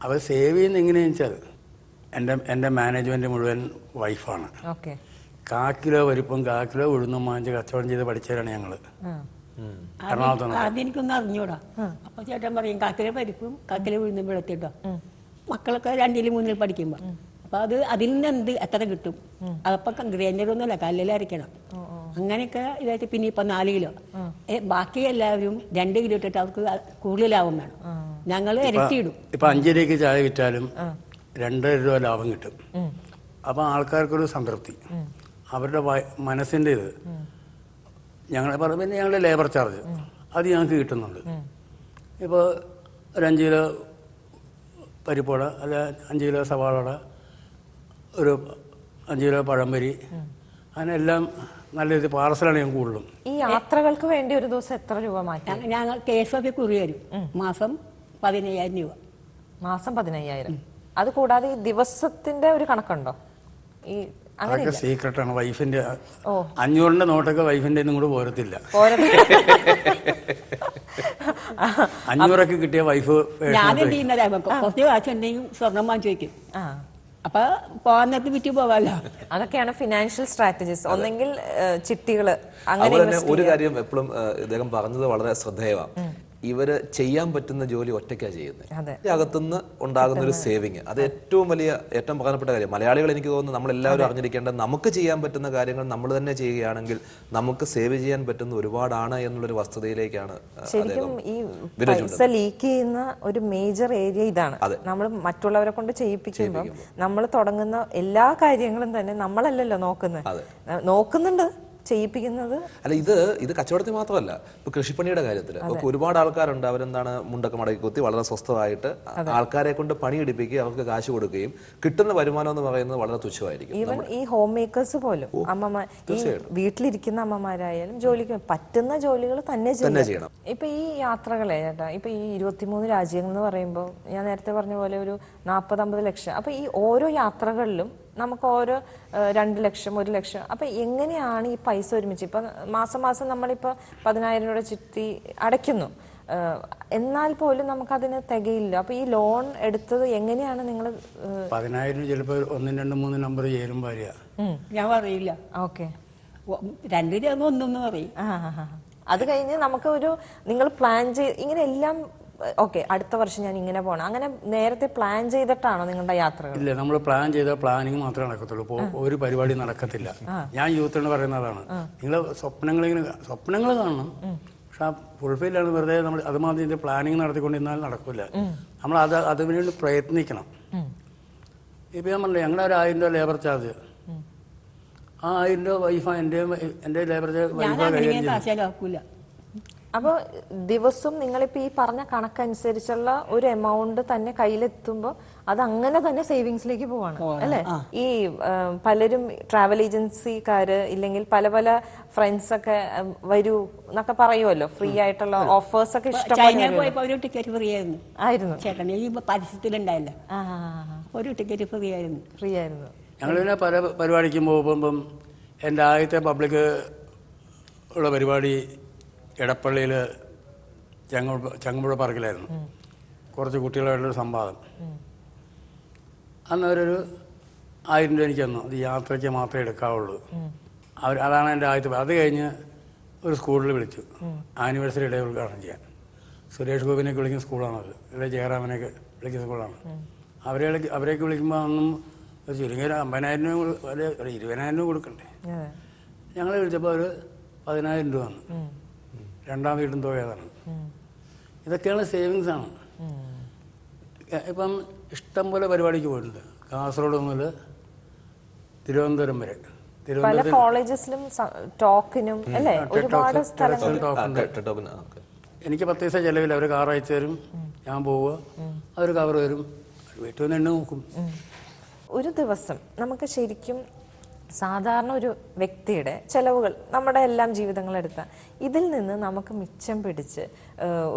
അവർ സേവ് ചെയ്യുന്ന എങ്ങനെയാണെന്ന് വെച്ചാൽ എന്റെ എന്റെ മാനേജ്മെന്റ് മുഴുവൻ വൈഫാണ്. ഓക്കെ. കാ കിലോ പരിപ്പും കാ കിലോ ഉഴുന്നും വാങ്ങിച്ച് കച്ചവടം ചെയ്ത് പഠിച്ചവരാണ് ഞങ്ങൾ നിന്ന് ആദ്യം എനിക്കൊന്നും അറിഞ്ഞൂടാ. അപ്പൊ ചേട്ടൻ പറയും കാക്കിലെ പരിപ്പും കാക്കിലെ വീഴുന്ന വെളുത്തിട്ടോ മക്കളൊക്കെ രണ്ടിലും മൂന്നിലും പഠിക്കുമ്പോ. അപ്പൊ അത് അതിൽ നിന്ന് എന്ത് എത്ര കിട്ടും? അതപ്പൊ ഗ്രൈൻഡറൊന്നുമല്ല കല്ലിൽ അരയ്ക്കണം അങ്ങനെയൊക്കെ ഇതായിട്ട് പിന്നെ ഇപ്പൊ നാല് കിലോ. ബാക്കി എല്ലാവരും രണ്ട് കിലോ ഇട്ടിട്ട് അവർക്ക് കൂടുതൽ ലാഭം വേണം. ഞങ്ങൾ ഇരട്ടിയിടും ഇപ്പൊ അഞ്ച് രൂപയ്ക്ക് ചായ വിറ്റാലും രണ്ടര രൂപ ലാഭം കിട്ടും. അപ്പൊ ആൾക്കാർക്കൊരു സംതൃപ്തി. അവരുടെ മനസ്സിന്റെ ഇത് ഞങ്ങൾ പറഞ്ഞു പിന്നെ ഞങ്ങളുടെ ലേബർ ചാർജ് അത് ഞങ്ങൾക്ക് കിട്ടുന്നുണ്ട്. ഇപ്പോൾ ഒരു അഞ്ച് കിലോ പരിപ്പോട അല്ല അഞ്ച് കിലോ സവാളട ഒരു അഞ്ച് കിലോ പഴംപരി അതിനെല്ലാം നല്ല ഇത് പാർസലാണ് ഞാൻ കൂടുതലും. ഈ യാത്രകൾക്ക് വേണ്ടി ഒരു ദിവസം എത്ര രൂപ മാറ്റാം? ഞങ്ങൾ കെ എസ് എഫ് കുറി വരും. മാസം പതിനയ്യായിരം രൂപ. മാസം പതിനയ്യായിരം. അത് കൂടാതെ ഈ ദിവസത്തിന്റെ ഒരു കണക്കുണ്ടോ? ഈ അതൊക്കെ സീക്രട്ടാണ് ആണ് വൈഫിന്റെ അഞ്ഞൂറിന്റെ നോട്ടൊക്കെ വൈഫിന്റെ ഒന്നും കൂടെ പോരത്തില്ല. പോരെ അഞ്ഞൂറൊക്കെ കിട്ടിയ വൈഫ് ഞാൻ എന്ത് കുറച്ച് കാശുണ്ടെങ്കിൽ സ്വർണം വാങ്ങിച്ചു വെക്കും ആ. അപ്പൊ പോകാനത്ത് വിറ്റ് പോവാല്ലോ അതൊക്കെയാണ് ഫിനാൻഷ്യൽ സ്ട്രാറ്റജീസ് ഒന്നെങ്കിൽ ചിട്ടികൾ. അങ്ങനെ ഒരു കാര്യം എപ്പോഴും ഇദ്ദേഹം പറഞ്ഞത് വളരെ ശ്രദ്ധേയമാണ്. ഇവർ ചെയ്യാൻ പറ്റുന്ന ജോലി ഒറ്റയ്ക്കാണ് ചെയ്യുന്നത് അകത്തുനിന്ന് ഉണ്ടാകുന്ന ഒരു സേവിങ് അത് ഏറ്റവും വലിയ ഏറ്റവും പ്രധാനപ്പെട്ട കാര്യം. മലയാളികൾ എനിക്ക് തോന്നുന്നു നമ്മൾ എല്ലാവരും അറിഞ്ഞിരിക്കേണ്ട നമുക്ക് ചെയ്യാൻ പറ്റുന്ന കാര്യങ്ങൾ നമ്മൾ തന്നെ ചെയ്യുകയാണെങ്കിൽ നമുക്ക് സേവ് ചെയ്യാൻ പറ്റുന്ന ഒരുപാടാണ് എന്നുള്ളൊരു വസ്തുതയിലേക്കാണ് ശരിക്കും ഈ വിരചുണ്ടത്. പൈസ ലീക്ക് ചെയ്യുന്ന ഒരു മേജർ ഏരിയ ഇതാണ്. നമ്മൾ മറ്റുള്ളവരെ കൊണ്ട് ചെയ്യിപ്പിക്കുമ്പോൾ നമ്മൾ തുടങ്ങുന്ന എല്ലാ കാര്യങ്ങളും തന്നെ നമ്മളല്ലല്ലോ നോക്കുന്നത്. നോക്കുന്നുണ്ട്. ചെയ്യിപ്പിക്കുന്നത്? അല്ല ഇത് ഇത് കച്ചവടത്തിൽ മാത്രമല്ല. ഇപ്പൊ കൃഷിപ്പണിയുടെ കാര്യത്തിൽ ഒരുപാട് ആൾക്കാരുണ്ട്. അവരെന്താണ് മുണ്ടൊക്കെ മടക്കി കുത്തി വളരെ സ്വസ്ഥമായിട്ട് ആൾക്കാരെ കൊണ്ട് പണിയെടുപ്പിക്കുക അവർക്ക് കാശ് കൊടുക്കുകയും കിട്ടുന്ന വരുമാനം എന്ന് പറയുന്നത് വളരെ തുച്ഛമായിരിക്കും. ഈവൻ ഈ ഹോം മേക്കേഴ്സ് പോലും. അമ്മമാർ ഈ വീട്ടിലിരിക്കുന്ന അമ്മമാരായാലും ജോലിക്ക് പറ്റുന്ന ജോലികൾ തന്നെ ചെയ്യണം. ഇപ്പൊ ഈ യാത്രകളെ ചേട്ടാ ഇപ്പൊ ഈ ഇരുപത്തിമൂന്ന് രാജ്യങ്ങൾ എന്ന് പറയുമ്പോൾ ഞാൻ നേരത്തെ പറഞ്ഞ പോലെ ഒരു നാൽപ്പത് അമ്പത് ലക്ഷം. അപ്പൊ ഈ ഓരോ യാത്രകളിലും നമുക്ക് ഓരോ രണ്ട് ലക്ഷം ഒരു ലക്ഷം. അപ്പൊ എങ്ങനെയാണ് ഈ പൈസ ഒരുമിച്ച്? ഇപ്പൊ മാസം മാസം നമ്മളിപ്പോ പതിനായിരം രൂപ ചുറ്റി അടയ്ക്കുന്നു. എന്നാൽ പോലും നമുക്കതിന് തികയില്ല. അപ്പൊ ഈ ലോൺ എടുത്തത് എങ്ങനെയാണ് നിങ്ങൾ പതിനായിരം ചിലപ്പോൾ ഒന്നും രണ്ടും മൂന്ന് നമ്പർ ചേരും ഭാര്യ ഞാൻ അറിയില്ല ഓക്കെ. രണ്ടു ഒന്നൊന്ന് പറയും. അത് കഴിഞ്ഞ് നമുക്ക് ഒരു നിങ്ങൾ പ്ലാൻ ചെയ്ത് ഇങ്ങനെ എല്ലാം ഓക്കെ അടുത്ത വർഷം ഞാൻ ഇങ്ങനെ പോകണം അങ്ങനെ നേരത്തെ പ്ലാൻ ചെയ്തിട്ടാണോ നിങ്ങളുടെ യാത്രകൾ? ഇല്ല നമ്മൾ പ്ലാൻ ചെയ്ത പ്ലാനിങ് മാത്രമേ നടക്കത്തുള്ളൂ. ഇപ്പോൾ ഒരു പരിപാടി നടക്കത്തില്ല. ഞാൻ യൂത്തിനോട് പറയുന്നതാണ് നിങ്ങൾ സ്വപ്നങ്ങൾ ഇങ്ങനെ സ്വപ്നങ്ങൾ കാണണം. പക്ഷെ ആ ഫുൾഫിൽ ആണ് വെറുതെ നമ്മൾ അത് മാത്രം ഇതിന്റെ പ്ലാനിങ് നടത്തിക്കൊണ്ടിരുന്നാൽ നടക്കില്ല നമ്മൾ അത് അതിനു വേണ്ടി പ്രയത്നിക്കണം. ഇപ്പം ഞാൻ പറഞ്ഞു ഞങ്ങളുടെ ഒരു ആയിരം രൂപ ലേബർ ചാർജ് ആ ആയിരം രൂപ വൈഫാ എന്റെ എന്റെ ലേബർ ചാർജ് വൈഫാ കാശാലാക്കൂല അപ്പോൾ ദിവസം നിങ്ങളിപ്പോൾ ഈ പറഞ്ഞ കണക്കനുസരിച്ചുള്ള ഒരു എമൗണ്ട് തന്നെ കയ്യിലെത്തുമ്പോൾ അത് അങ്ങനെ തന്നെ സേവിങ്സിലേക്ക് പോവാണ് അല്ലേ? ഈ പലരും ട്രാവൽ ഏജൻസിക്കാര് ഇല്ലെങ്കിൽ പല പല ഫ്രണ്ട്സ് ഒക്കെ വരൂ എന്നൊക്കെ പറയുമല്ലോ ഫ്രീ ആയിട്ടുള്ള ഓഫേഴ്സ് ഒക്കെ ഇഷ്ടം ചൈനയിൽ പോയപ്പോ ഒരു ടിക്കറ്റ് ഫ്രീ ആയിരുന്നു. ആയിരുന്നു. ചേട്ടൻ ഈ പരസ്യത്തിലുണ്ടായില്ല ഒരു ടിക്കറ്റ് ഫ്രീ ആയിരുന്നു. ഫ്രീ ആയിരുന്നു. ഞങ്ങൾ പിന്നെ പല പരിപാടിക്കും പോകുമ്പം എന്റെ ആദ്യത്തെ പബ്ലിക് ഉള്ള പരിപാടി എടപ്പള്ളിയിൽ ചങ്ങമ്പുഴ ചങ്ങമ്പുഴ പാർക്കിലായിരുന്നു. കുറച്ച് കുട്ടികളായിട്ടുള്ള സംവാദം. അന്ന് അവരൊരു ആയിരം രൂപ എനിക്ക് തന്നു. അത് യാത്രയ്ക്ക് മാത്രമേ എടുക്കാവുള്ളൂ. അവർ അതാണ് എന്റെ ആദ്യത്തെ അത് കഴിഞ്ഞ് ഒരു സ്കൂളിൽ വിളിച്ചു. ആനിവേഴ്സറി ഡേ ഉദ്ഘാടനം ചെയ്യാൻ. സുരേഷ് ഗോപിനെയൊക്കെ വിളിക്കുന്ന സ്കൂളാണത് ഇവിടെ ജയറാമനെയൊക്കെ വിളിക്കുന്ന സ്കൂളാണ്. അവരെ അവരെയൊക്കെ വിളിക്കുമ്പോൾ അന്നും ചുരുങ്ങിയ ഒരു അമ്പതിനായിരം രൂപ ഒരു ഇരുപതിനായിരം രൂപ കൊടുക്കണ്ടേ? ഞങ്ങൾ ഞങ്ങളെ വിളിച്ചപ്പോൾ അവർ പതിനായിരം രൂപ വന്നു രണ്ടാം വീടും തുക ഏതാണ് ഇതൊക്കെയാണ് സേവിങ്സ് ആണ്. ഇപ്പം ഇഷ്ടം പോലെ പരിപാടിക്ക് പോയിട്ടുണ്ട്. കാസർഗോഡ് മുതൽ തിരുവനന്തപുരം വരെ. പല കോളേജസിലും ടോക്കിനും അല്ലേ? ഒരുപാട്. എനിക്ക് പത്ത് ദിവസം ചെലവില്ല. അവർ കാർ അയച്ചു തരും. ഞാൻ പോവുക. അവർ കവർ തരും. വീട്ടിൽ നിന്ന് എണ്ണ നോക്കും. ഒരു ദിവസം നമുക്ക് ശരിക്കും സാധാരണ ഒരു വ്യക്തിയുടെ ചെലവുകൾ നമ്മുടെ എല്ലാം ജീവിതങ്ങൾ എടുത്താൽ ഇതിൽ നിന്ന് നമുക്ക് മിച്ചം പിടിച്ച്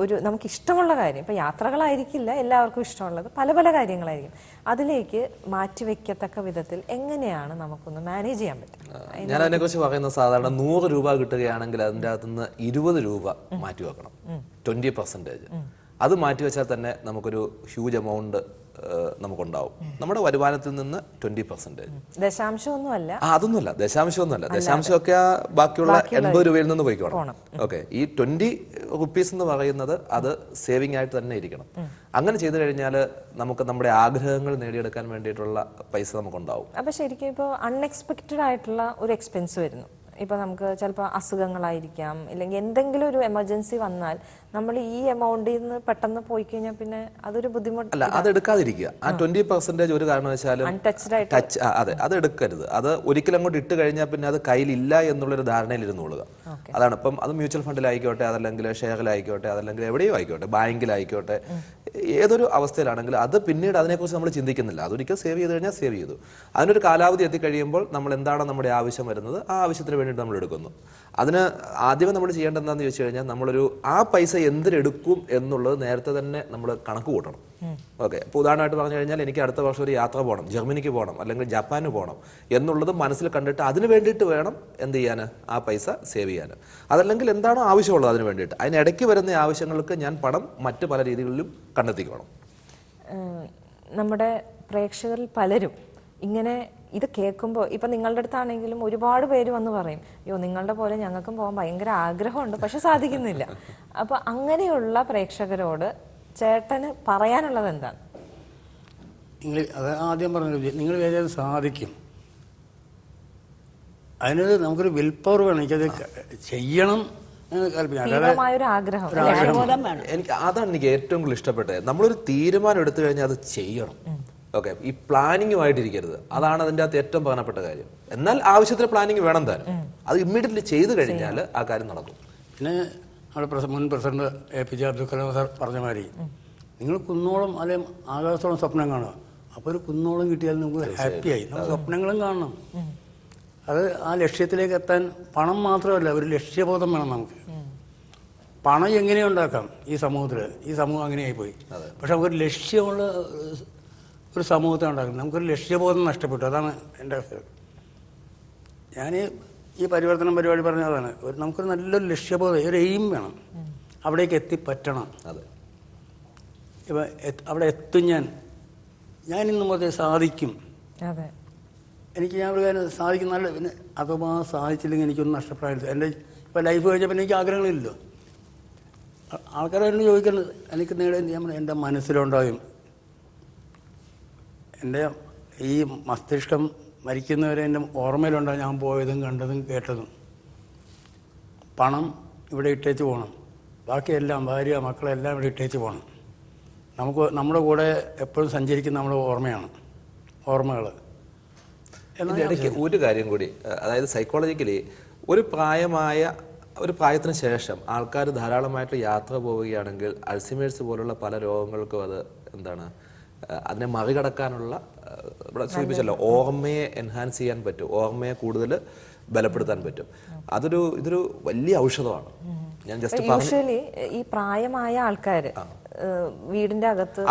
ഒരു നമുക്ക് ഇഷ്ടമുള്ള കാര്യം ഇപ്പം യാത്രകളായിരിക്കില്ല എല്ലാവർക്കും ഇഷ്ടമുള്ളത് പല പല കാര്യങ്ങളായിരിക്കും. അതിലേക്ക് മാറ്റിവെക്കത്തക്ക വിധത്തിൽ എങ്ങനെയാണ് നമുക്കൊന്ന് മാനേജ് ചെയ്യാൻ പറ്റും ഞാൻ അതിനെക്കുറിച്ച് പറയുന്നത് സാധാരണ നൂറ് രൂപ കിട്ടുകയാണെങ്കിൽ അതിന്റെ അകത്തുനിന്ന് ഇരുപത് രൂപ മാറ്റി വെക്കണം. Twenty percentage. അത് മാറ്റി വെച്ചാൽ തന്നെ നമുക്കൊരു ഹ്യൂജ് എമൗണ്ട് നമുക്കുണ്ടാവും. നമ്മുടെ വരുമാനത്തിൽ നിന്ന് ട്വന്റി പെർസെന്റേജ് ദശാംശമൊന്നുമല്ല. അതൊന്നുമല്ല. ദശാംശമൊന്നുമല്ല. ദശാംശമൊക്കെ ബാക്കിയുള്ള എൺപത് രൂപയിൽ നിന്ന് പോയിക്കോണം ഓക്കെ ഈ ട്വന്റി റുപ്പീസ് എന്ന് പറയുന്നത് അത് സേവിങ് ആയിട്ട് തന്നെ ഇരിക്കണം. അങ്ങനെ ചെയ്തു കഴിഞ്ഞാൽ നമുക്ക് നമ്മുടെ ആഗ്രഹങ്ങൾ നേടിയെടുക്കാൻ വേണ്ടിയിട്ടുള്ള പൈസ നമുക്കുണ്ടാവും. അപ്പൊ ശരിക്കും ഇപ്പോൾ അൺഎക്സ്പെക്റ്റഡ് ആയിട്ടുള്ള ഒരു എക്സ്പെൻസ് വരുന്നു. ഇപ്പൊ നമുക്ക് ചിലപ്പോൾ അസുഖങ്ങളായിരിക്കാം ഇല്ലെങ്കിൽ എന്തെങ്കിലും ഒരു എമർജൻസി വന്നാൽ നമ്മൾ ഈ എമൗണ്ടിൽ നിന്ന് പെട്ടെന്ന് പോയി കഴിഞ്ഞാൽ പിന്നെ അതൊരു ബുദ്ധിമുട്ട് അല്ല അത് എടുക്കാതിരിക്കുക. ആ ട്വന്റി പെർസെന്റേജ് ഒരു കാരണവശാലും ടച്ച് അതെ അത് എടുക്കരുത്. അത് ഒരിക്കലും അങ്ങോട്ട് ഇട്ട് കഴിഞ്ഞാൽ പിന്നെ അത് കയ്യിലില്ല എന്നുള്ളൊരു ധാരണയിൽ ഇരുന്നോളുക അതാണ് ഇപ്പം അത് മ്യൂച്വൽ ഫണ്ടിലായിക്കോട്ടെ അതല്ലെങ്കിൽ ഷെയറിലായിക്കോട്ടെ അതല്ലെങ്കിൽ എവിടെയും ആയിക്കോട്ടെ ബാങ്കിലായിക്കോട്ടെ ഏതൊരു അവസ്ഥയിലാണെങ്കിലും അത് പിന്നീട് അതിനെക്കുറിച്ച് നമ്മൾ ചിന്തിക്കുന്നില്ല. അതൊരിക്കൽ സേവ് ചെയ്ത് കഴിഞ്ഞാൽ സേവ് ചെയ്തു. അതിനൊരു കാലാവധി എത്തിക്കഴിയുമ്പോൾ നമ്മൾ എന്താണ് നമ്മുടെ ആവശ്യം വരുന്നത്? ആ ആവശ്യത്തിന് വേണ്ടിയിട്ട് നമ്മൾ എടുക്കുന്നു. അതിന് ആദ്യമേ നമ്മൾ ചെയ്യേണ്ടത് എന്താണെന്ന് ചോദിച്ചു കഴിഞ്ഞാൽ നമ്മളൊരു ആ പൈസ എന്തിനെടുക്കും എന്നുള്ളത് നേരത്തെ തന്നെ നമ്മൾ കണക്ക് കൂട്ടണം. ഓക്കെ. അപ്പോൾ ഉദാഹരണമായിട്ട് പറഞ്ഞു കഴിഞ്ഞാൽ എനിക്ക് അടുത്ത വർഷം ഒരു യാത്ര പോകണം. ജർമ്മനിക്ക് പോകണം. അല്ലെങ്കിൽ ജപ്പാന് പോകണം. എന്നുള്ളത് മനസ്സിൽ കണ്ടിട്ട് അതിന് വേണ്ടിയിട്ട് വേണം എന്ത് ചെയ്യാൻ ആ പൈസ സേവ് ചെയ്യാൻ അതല്ലെങ്കിൽ എന്താണോ ആവശ്യമുള്ളത് അതിന് വേണ്ടിയിട്ട്. അതിനിടയ്ക്ക് വരുന്ന ആവശ്യങ്ങൾക്ക് ഞാൻ പണം മറ്റ് പല രീതികളിലും കണ്ടെത്തിക്കണം. നമ്മുടെ പ്രേക്ഷകരിൽ പലരും ഇങ്ങനെ ഇത് കേൾക്കുമ്പോൾ ഇപ്പം നിങ്ങളുടെ അടുത്താണെങ്കിലും ഒരുപാട് പേര് വന്ന് പറയും അയ്യോ നിങ്ങളുടെ പോലെ ഞങ്ങൾക്കും പോകാൻ ഭയങ്കര ആഗ്രഹമുണ്ട് പക്ഷെ സാധിക്കുന്നില്ല. അപ്പോൾ അങ്ങനെയുള്ള പ്രേക്ഷകരോട് ചേട്ടന് പറയാനുള്ളത് എന്താണ്? നിങ്ങൾ അത് ആദ്യം പറഞ്ഞു നിങ്ങൾ വിചാരിച്ചത് സാധിക്കും. അതിന് നമുക്കൊരു വിൽ പവർ വേണം എനിക്കത് ചെയ്യണം എനിക്ക് അതാണ് എനിക്ക് ഏറ്റവും കൂടുതൽ ഇഷ്ടപ്പെട്ടത്. നമ്മളൊരു തീരുമാനം എടുത്തു കഴിഞ്ഞാൽ അത് ചെയ്യണം. ഓക്കെ ഈ പ്ലാനിങ്ങുമായിട്ടിരിക്കരുത്. അതാണ് അതിന്റെ അകത്ത് ഏറ്റവും പ്രധാനപ്പെട്ട കാര്യം. എന്നാൽ ആവശ്യത്തിന് പ്ലാനിങ് വേണം താനും അത് ഇമ്മീഡിയറ്റ്ലി ചെയ്തു കഴിഞ്ഞാൽ ആ കാര്യം നടക്കും. പിന്നെ നമ്മുടെ പ്രസ- മുൻ president A P J Abdul Kalam sir പറഞ്ഞ മാതിരി നിങ്ങൾ കുന്നോളം അല്ലെങ്കിൽ ആകാശത്തോളം സ്വപ്നം കാണുക. അപ്പോൾ ഒരു കുന്നോളം കിട്ടിയാൽ നമുക്ക് ഹാപ്പിയായി. നമ്മൾ സ്വപ്നങ്ങളും കാണണം. അത് ആ ലക്ഷ്യത്തിലേക്ക് എത്താൻ പണം മാത്രമല്ല ഒരു ലക്ഷ്യബോധം വേണം നമുക്ക്. പണം എങ്ങനെ ഉണ്ടാക്കാം ഈ സമൂഹത്തിൽ ഈ സമൂഹം അങ്ങനെയായി പോയി. പക്ഷെ നമുക്കൊരു ലക്ഷ്യമുള്ള ഒരു സമൂഹത്തെ ഉണ്ടാക്കുന്നത്. നമുക്കൊരു ലക്ഷ്യബോധം നഷ്ടപ്പെട്ടു. അതാണ് എന്റെ അവസ്ഥ ഞാൻ ഈ പരിവർത്തനം പരിപാടി പറഞ്ഞതാണ് ഒരു നമുക്കൊരു നല്ലൊരു ലക്ഷ്യബോധം ഒരു എയിം വേണം. അവിടേക്ക് എത്തിപ്പറ്റണം അതെ. ഇപ്പം അവിടെ എത്തും ഞാൻ. ഞാൻ ഇന്ന് മുതൽ സാധിക്കും. അതെ. എനിക്ക് ഞാൻ ഒരു കാര്യം സാധിക്കും. നല്ല പിന്നെ അഥവാ സാധിച്ചില്ലെങ്കിൽ എനിക്കൊന്നും നഷ്ടപ്പെടാനില്ല. എന്റെ ഇപ്പം ലൈഫ് കഴിഞ്ഞാൽ പിന്നെ എനിക്ക് ആഗ്രഹങ്ങളില്ലല്ലോ. ആൾക്കാരെ ആൾക്കാരോട് ചോദിക്കുന്നത് എനിക്ക് നേടാൻ ഞാൻ എന്റെ മനസ്സിലുണ്ടാകും. എന്റെ ഈ മസ്തിഷ്കം മരിക്കുന്നവരെ എന്റെ ഓർമ്മയിലുണ്ടാകും ഞാൻ പോയതും കണ്ടതും കേട്ടതും. പണം ഇവിടെ ഇട്ടേച്ച് പോകണം ബാക്കിയെല്ലാം ഭാര്യ മക്കളെല്ലാം ഇവിടെ ഇട്ടേച്ച് പോകണം നമുക്ക് നമ്മുടെ കൂടെ എപ്പോഴും സഞ്ചരിക്കുന്ന നമ്മുടെ ഓർമ്മയാണ്. ഓർമ്മകൾ ഇതിന്റെ ഇടയ്ക്ക് ഒരു കാര്യം കൂടി അതായത് സൈക്കോളജിക്കലി ഒരു പ്രായമായ ഒരു പ്രായത്തിന് ശേഷം ആൾക്കാർ ധാരാളമായിട്ട് യാത്ര പോവുകയാണെങ്കിൽ അൾസിമേഴ്സ് പോലുള്ള പല രോഗങ്ങൾക്കും അത് എന്താണ് അതിനെ മറികടക്കാനുള്ള ഇവിടെ സൂചിപ്പിച്ചല്ലോ ഓർമ്മയെ എൻഹാൻസ് ചെയ്യാൻ പറ്റും ഓർമ്മയെ കൂടുതൽ ബലപ്പെടുത്താൻ പറ്റും. അതൊരു ഇതൊരു വലിയ ഔഷധമാണ്. ഞാൻ ജസ്റ്റ് പറഞ്ഞു യൂഷ്വലി ഈ പ്രായമായ ആൾക്കാർ വീടിന്റെ അകത്ത്.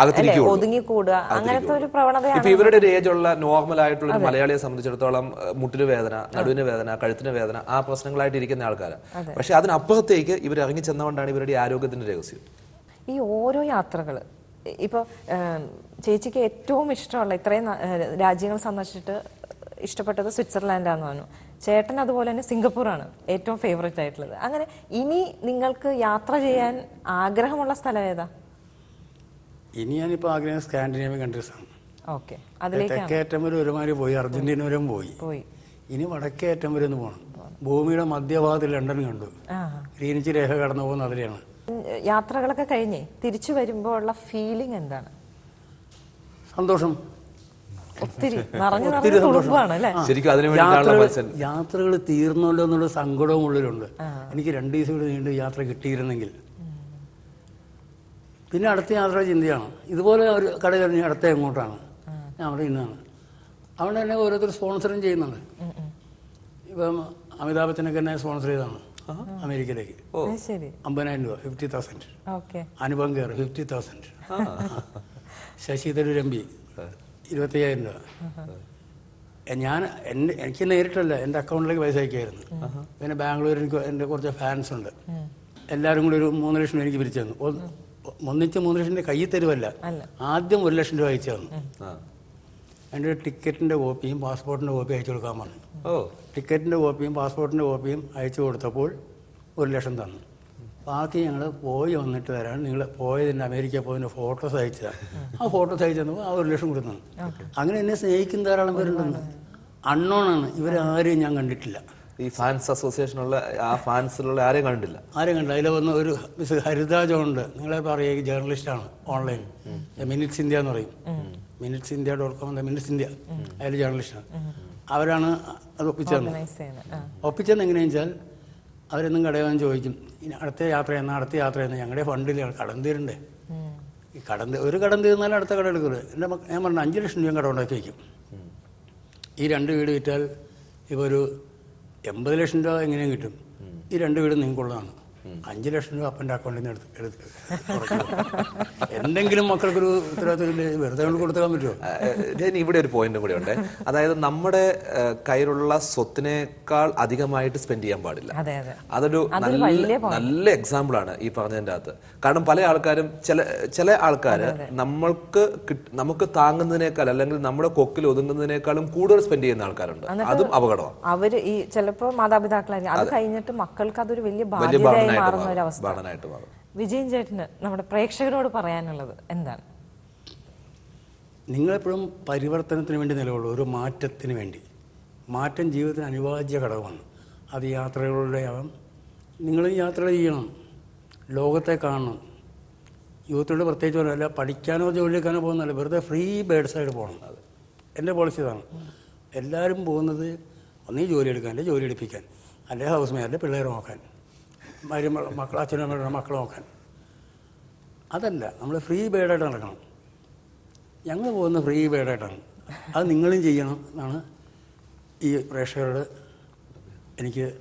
ഒതുങ്ങിക്കൂടുക അങ്ങനത്തെ ഒരു പ്രവണതയാണ് ഇപ്പൊ ഇവരുടെ ഒരു ഏജ് ഉള്ള നോർമൽ ആയിട്ടുള്ള ഒരു മലയാളിയെ സംബന്ധിച്ചിടത്തോളം മുട്ടിന് വേദന നടുവിന് വേദന കഴുത്തിന് വേദന ആ പ്രശ്നങ്ങളായിട്ട് ഇരിക്കുന്ന ആൾക്കാരാണ് പക്ഷെ അതിനപ്പുറത്തേക്ക് ഇവർ ഇറങ്ങി ചെന്നുകൊണ്ടാണ് ഇവരുടെ ആരോഗ്യത്തിന്റെ രഹസ്യം. ഈ ഓരോ യാത്രകൾ ഇപ്പോൾ ചേച്ചിക്ക് ഏറ്റവും ഇഷ്ടമുള്ള ഇത്രയും രാജ്യങ്ങൾ സന്ദർശിച്ചിട്ട് ഇഷ്ടപ്പെട്ടത് സ്വിറ്റ്സർലാൻഡാന്ന് പറഞ്ഞു. ചേട്ടൻ അതുപോലെ തന്നെ സിംഗപ്പൂറാണ് ഏറ്റവും ഫേവറേറ്റ് ആയിട്ടുള്ളത്. അങ്ങനെ ഇനി നിങ്ങൾക്ക് യാത്ര ചെയ്യാൻ ആഗ്രഹമുള്ള സ്ഥലം ഏതാ? ഇനി ഞാനിപ്പോൾ ആഗ്രഹം സ്കാൻഡിനേവിയൻ ആണ്. ഓക്കെ. തെക്കേറ്റം വരെ ഒരുമാതിരി പോയി. അർജന്റീന വരെ പോയി. പോയി. ഇനി വടക്കേറ്റം വരെ ഒന്ന് പോകണം ഭൂമിയുടെ മധ്യഭാഗത്ത് ലണ്ടൻ കണ്ടു. ഗ്രീനിച്ച് രേഖ കടന്നു പോകുന്ന അതിലെയാണ്. യാത്രകളൊക്കെ കഴിഞ്ഞേ തിരിച്ചു വരുമ്പോൾ ഉള്ള ഫീലിംഗ് എന്താണ്? സന്തോഷം. ഒത്തിരി നിറഞ്ഞു നിറഞ്ഞു തുളുമ്പാണ് അല്ലേ? ശരിക്കും അതിനു യാത്രകൾ തീർന്നല്ലോ എന്നുള്ള സങ്കടവും ഉള്ളിലുണ്ട്. എനിക്ക് രണ്ട് ദിവസം കൂടി നീണ്ട് യാത്ര കിട്ടിയിരുന്നെങ്കിൽ. പിന്നെ അടുത്ത യാത്ര ചിന്തയാണ്. ഇതുപോലെ ഒരു കട കഴിഞ്ഞ് അടുത്ത എങ്ങോട്ടാണ്? ഞാൻ അവിടെ ഇന്നാണ് അവിടെ തന്നെ ഓരോരുത്തർ സ്പോൺസറും ചെയ്യുന്നുണ്ട്. ഇപ്പം അമിതാഭ് ബച്ചനൊക്കെ എന്നെ സ്പോൺസർ ചെയ്താണ് അമേരിക്കയിലേക്ക്. അമ്പതിനായിരം രൂപ fifty thousand okay. Anupam Kher fifty thousand Shashi Tharoor M P ഇരുപത്തയ്യായിരം രൂപ. ഞാൻ എന്റെ എനിക്ക് നേരിട്ടല്ല എന്റെ അക്കൗണ്ടിലേക്ക് പൈസ അയക്കായിരുന്നു. പിന്നെ ബാംഗ്ലൂരിൽ എനിക്ക് എന്റെ കുറച്ച് ഫാൻസ് ഉണ്ട്. എല്ലാവരും കൂടി ഒരു മൂന്ന് ലക്ഷം രൂപ എനിക്ക് പിരിച്ചു തന്നു. ഒന്ന്- ഒന്നിച്ച് മൂന്ന് ലക്ഷം രൂപ കയ്യിൽ തരുമല്ല ആദ്യം ഒരു ലക്ഷം രൂപ അയച്ചു തന്നു. എന്റെ ഒരു ടിക്കറ്റിന്റെ കോപ്പിയും പാസ്പോർട്ടിന്റെ കോപ്പിയും അയച്ചു കൊടുക്കാൻ പറഞ്ഞു. ഓ. ടിക്കറ്റിന്റെ കോപ്പിയും പാസ്പോർട്ടിന്റെ കോപ്പിയും അയച്ചു കൊടുത്തപ്പോൾ ഒരു ലക്ഷം തന്നു. ബാക്കി ഞങ്ങൾ പോയി വന്നിട്ട് തരാൻ നിങ്ങൾ പോയതിന്റെ അമേരിക്ക പോയതിന്റെ ഫോട്ടോസ് അയച്ചതാണ് ആ ഫോട്ടോസ് അയച്ചു തന്നപ്പോൾ ആ ഒരു ലക്ഷം കൊടുത്തു. അങ്ങനെ എന്നെ സ്നേഹിക്കുന്ന ധാരാളം പേരുണ്ടെന്ന് അണ്ണോണാണ് ഇവരാരെയും ഞാൻ കണ്ടിട്ടില്ല. ഈ ഫാൻസ് അസോസിയേഷനുള്ള ആ ഫാൻസിലുള്ള ആരെയും കണ്ടില്ല? ആരെയും കണ്ടില്ല. അതിൽ വന്ന ഒരു മിസ് ഹരിത ജോൺ ഉണ്ട്. നിങ്ങളെ പറയുക ജേർണലിസ്റ്റാണ്. ഓൺലൈൻ. മിനിറ്റ്സ് ഇന്ത്യ എന്ന് പറയും. Minutes India dot com minutes India അതിൽ ജേർണലിസ്റ്റാണ് അവരാണ് അത് ഒപ്പിച്ചു തന്നത് ഓർഗനൈസ് ചെയ്യുന്നത്. ആ. ഒപ്പിച്ചെന്ന് എങ്ങനെയാണെന്ന് വെച്ചാൽ അവരെന്നും കടയാൻ ചോദിക്കും ഇനി അടുത്ത യാത്ര എന്നാ അടുത്ത യാത്ര എന്നാ? ഞങ്ങളുടെ ഫണ്ടിൽ കടം തീരണ്ടേ. ഈ കടം ഒരു കടം തീർന്നാലും അടുത്ത കട എടുക്കരുത് എന്റെ ഞാൻ പറഞ്ഞു അഞ്ച് ലക്ഷം രൂപ കടം ഉണ്ടാക്കി വയ്ക്കും. ഈ രണ്ട് വീട് വിറ്റാൽ ഇപ്പോൾ ഒരു എൺപത് ലക്ഷം രൂപ എങ്ങനെയും കിട്ടും? ഈ രണ്ട് വീട് നിങ്ങൾക്കുള്ളതാണ്. അഞ്ച് ലക്ഷം രൂപ അപ്പന്റെ അക്കൗണ്ടിൽ നിന്ന് എടുത്ത് എടുത്ത് എന്തെങ്കിലും മക്കൾക്കൊരു ഉത്തരവാദിത്തമില്ലേ വെറുതെ കൊണ്ട് കൊടുത്താൻ പറ്റുമോ ഞാൻ ഇവിടെ ഒരു പോയിന്റ് കൂടെ ഉണ്ട്. അതായത് നമ്മുടെ കയ്യിലുള്ള സ്വത്തിനേക്കാൾ അധികമായിട്ട് സ്പെൻഡ് ചെയ്യാൻ പാടില്ല. അതെ അതെ. അതൊരു നല്ല നല്ല എക്സാമ്പിൾ ആണ് ഈ പറഞ്ഞതിന്റെ അകത്ത്. കാരണം പല ആൾക്കാരും ചില ചില ആൾക്കാർ നമ്മൾക്ക് നമുക്ക് താങ്ങുന്നതിനേക്കാൾ അല്ലെങ്കിൽ നമ്മുടെ കൊക്കിൽ ഒതുങ്ങുന്നതിനേക്കാളും കൂടുതൽ സ്പെൻഡ് ചെയ്യുന്ന ആൾക്കാരുണ്ട്. അതും അപകടമാണ്. അവർ ഈ ചിലപ്പോ മാതാപിതാക്കളായിരിക്കും. അത് കഴിഞ്ഞിട്ട് മക്കൾക്ക് അതൊരു വലിയ ബാധനായിട്ട് മാറുന്ന ഒരു അവസ്ഥ വിജയൻ ചേട്ടന് നമ്മുടെ പ്രേക്ഷകരോട് പറയാനുള്ളത് എന്താണ്? നിങ്ങളെപ്പോഴും പരിവർത്തനത്തിന് വേണ്ടി നിലകൊള്ളൂ ഒരു മാറ്റത്തിന് വേണ്ടി. മാറ്റം ജീവിതത്തിന് അനിവാര്യ ഘടകമാണ്. അത് യാത്രകളുടെ ആവാം നിങ്ങൾ യാത്ര ചെയ്യണം. ലോകത്തെ കാണണം. യൂത്തിനോട് പ്രത്യേകിച്ച് പറയല്ല പഠിക്കാനോ ജോലിക്കാനോ പോകുന്നതല്ല വെറുതെ ഫ്രീ ബേഡ്സായിട്ട് പോകണം. അത്. എന്റെ പോളിസി ഇതാണ്. എല്ലാവരും പോകുന്നത് ഒന്നീ ജോലി എടുക്കാൻ അല്ലെങ്കിൽ ജോലി എടുപ്പിക്കാൻ അല്ലെങ്കിൽ ഹൗസ് മേയറിന്റെ പിള്ളേരെ നോക്കാൻ. ഭാര്യ മക്കൾ അച്ഛനും അമ്മയുടെ മക്കളെ നോക്കാൻ അതല്ല നമ്മൾ ഫ്രീ ബേഡായിട്ട് നടക്കണം. ഞങ്ങൾ പോകുന്ന ഫ്രീ ബേഡായിട്ടാണ് അത് നിങ്ങളും ചെയ്യണം എന്നാണ് ഈ പ്രേക്ഷകരോട് എനിക്ക്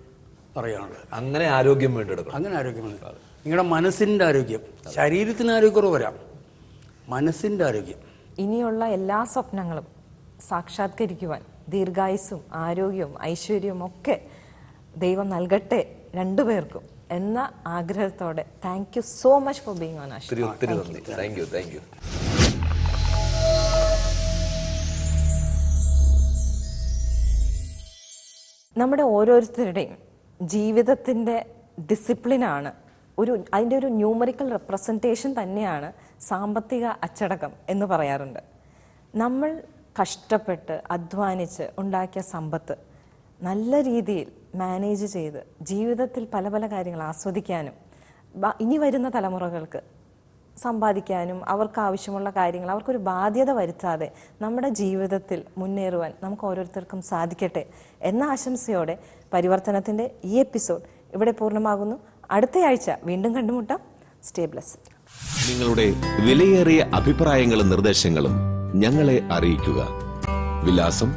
പറയാനുള്ളത്. അങ്ങനെ ആരോഗ്യം വീണ്ടെടുക്കണം. അങ്ങനെ ആരോഗ്യം ആരോഗ്യമാണ് നിങ്ങളുടെ മനസ്സിന്റെ ആരോഗ്യം ശരീരത്തിന് ആരോഗ്യക്കുറവ് വരാം. മനസ്സിന്റെ ആരോഗ്യം. ഇനിയുള്ള എല്ലാ സ്വപ്നങ്ങളും സാക്ഷാത്കരിക്കുവാൻ ദീർഘായുസ്സും ആരോഗ്യവും ഐശ്വര്യവും ഒക്കെ ദൈവം നൽകട്ടെ രണ്ടുപേർക്കും. എന്ന ആഗ്രഹത്തോടെ. Thank you so much for being on ഒത്തിരി ഒത്തിരി നന്ദി. താങ്ക് യു താങ്ക് യു നമ്മുടെ ഓരോരുത്തരുടെയും ജീവിതത്തിന്റെ ഡിസിപ്ലിനാണ് ഒരു അതിന്റെ ഒരു ന്യൂമറിക്കൽ റെപ്രസെന്റേഷൻ തന്നെയാണ് സാമ്പത്തിക അച്ചടക്കം എന്ന് പറയാറുണ്ട്. നമ്മൾ കഷ്ടപ്പെട്ട് അധ്വാനിച്ച് ഉണ്ടാക്കിയ സമ്പത്ത് നല്ല രീതിയിൽ മാനേജ് ചെയ്ത് ജീവിതത്തിൽ പല പല കാര്യങ്ങൾ ആസ്വദിക്കാനും ഇനി വരുന്ന തലമുറകൾക്ക് സമ്പാദിക്കാനും അവർക്ക് ആവശ്യമുള്ള കാര്യങ്ങൾ അവർക്കൊരു ബാധ്യത വരുത്താതെ നമ്മുടെ ജീവിതത്തിൽ മുന്നേറുവാൻ നമുക്ക് ഓരോരുത്തർക്കും സാധിക്കട്ടെ എന്ന ആശംസയോടെ പരിവർത്തനത്തിന്റെ ഈ എപ്പിസോഡ് ഇവിടെ പൂർണമാകുന്നു. അടുത്തയാഴ്ച വീണ്ടും കണ്ടുമുട്ടാം. സ്റ്റേ ബ്ലസ് നിങ്ങളുടെ വിലയേറിയ അഭിപ്രായങ്ങളും നിർദ്ദേശങ്ങളും ഞങ്ങളെ അറിയിക്കുക. വിലാസം